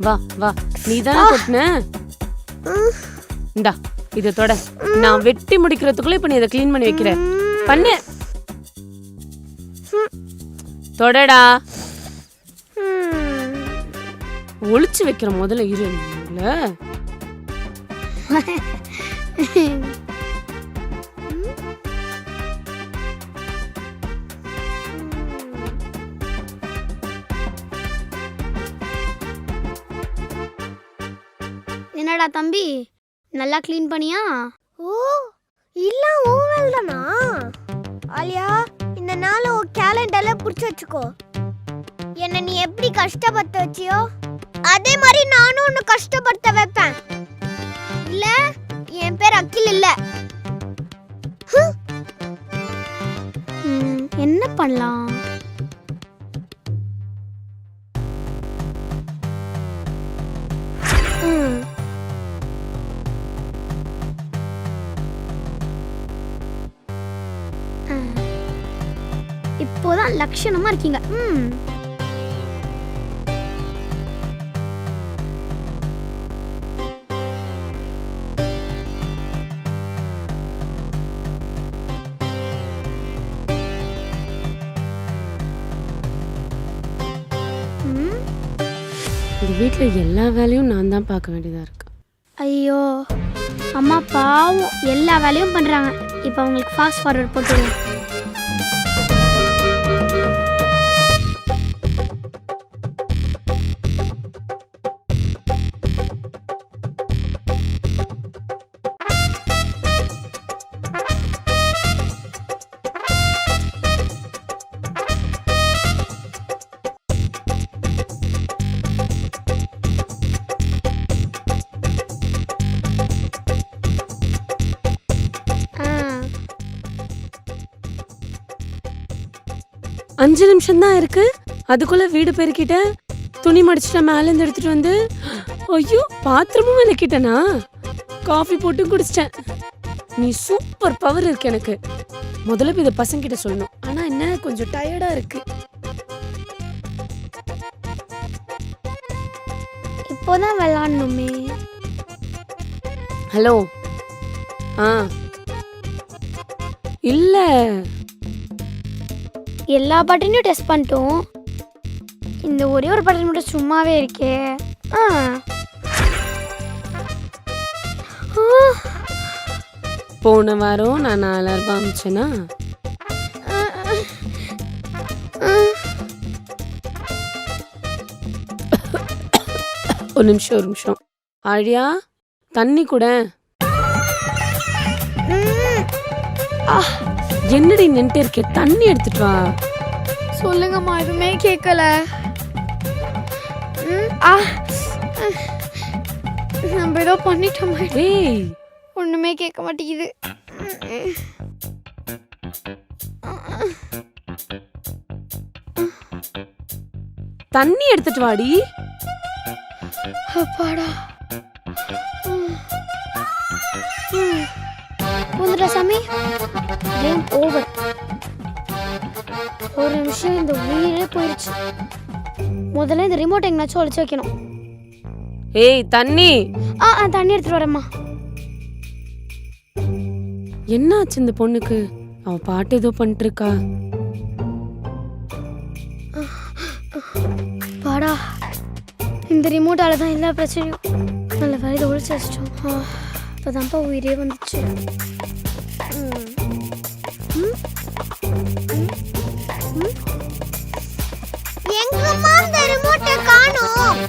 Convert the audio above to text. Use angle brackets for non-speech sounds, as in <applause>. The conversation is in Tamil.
வா வா. நீ தானே கொட்டின? இந்தா இதை தொட. நான் வெட்டி முடிக்கிறதுக்குள்ள இப்ப நீ இதை க்ளீன் பண்ணி வைக்கிற. பண்ணு. தொடடா. ஒளிச்சு வைக்கிற முதல்ல இரு <laughs> என்னடா தம்பி? நல்லா க்ளீன் பண்ணியா? ஓ இல்ல ஓவல் தானா? ஆலியா இந்த நாள் உன் கேலண்டரில் பிடிச்சி வச்சுக்கோ. என்ன நீ எப்படி கஷ்டப்படுத்த வச்சியோ அதே மாதிரி நானும் உன்னை கஷ்டப்படுத்த வைப்பேன். இல்ல என் பேர் அக்கில் இல்ல. என்ன பண்ணலாம்? இப்போதான் லட்சணமா இருக்கீங்க. ம். இந்த வீட்ல எல்லா வேலையும் நான் தான் பார்க்க வேண்டியதா இருக்கு. ஐயோ. அம்மா பாவம். எல்லா வேலையும் பண்றாங்க. இப்போ அவங்களுக்கு ஃபாஸ்ட் ஃபார்வர்ட் போட்டுருவோம். அஞ்சு நிமிஷம் தான் இருக்கு. அதுக்குள்ள வீடு பெருக்கிட்ட துணி மடிச்சுட்ட மேல இருந்து எடுத்துட்டு வந்து ஐயோ பாத்திரமும் விளக்கிட்டனா? காஃபி போட்டு குடிச்சிட்டேன். நீ சூப்பர் பவர் இருக்கு எனக்கு. முதல்ல இதை பசங்கிட்ட சொல்லணும். ஆனா என்ன கொஞ்சம் டயர்டா இருக்கு. இப்போதான் விளாடணுமே. ஹலோ ஆ. இல்ல. எல்லா பட்டனையும் டெஸ்ட் பண்ணிட்டோம். இந்த ஒரே ஒரு பட்டன் மட்டும் சும்மாவே இருக்கே. ஆ. ஆ, போன வாரம் நான் நாலாயிரம் ரூபாய் அமிச்சேனா? ஆ, ஆ. ஒரு நிமிஷம் ஒரு நிமிஷம். ஆழியா தண்ணி கூட. என்னடி நின்னுட்டே இருக்க? தண்ணி எடுத்துட்டு வா. சொல்லுங்கம்மா எதுவுமே கேட்கல ம், ஆ நம்ம ஏதோ பண்ணிட்டோமா. ஏய். ஒண்ணுமே கேட்க மாட்டேங்குது. தண்ணி எடுத்துட்டு வாடி. அப்பாடா. வந்துட்டா சாமி? கேம் ஓவர் ஒரு நிமிஷம் இந்த உயிரே போயிடுச்சு முதல்ல இந்த ரிமோட் எங்கனாச்சும் ஒழிச்சு வைக்கணும். ஏய் தண்ணி! ஆ ஆ தண்ணி எடுத்துட்டு வரேம்மா. என்னாச்சு இந்த பொண்ணுக்கு? அவ பாட்டு ஏதோ பண்ணிட்டு இருக்கா பாடா இந்த ரிமோட்டால தான் எல்லா பிரச்சனையும். நல்ல வேலை ஒழிச்சு வச்சிட்டோம். இப்போதான்ப்பா உயிரே வந்துச்சு. ம். எங்கம்மா அந்த ரிமோட்டை காணோம்.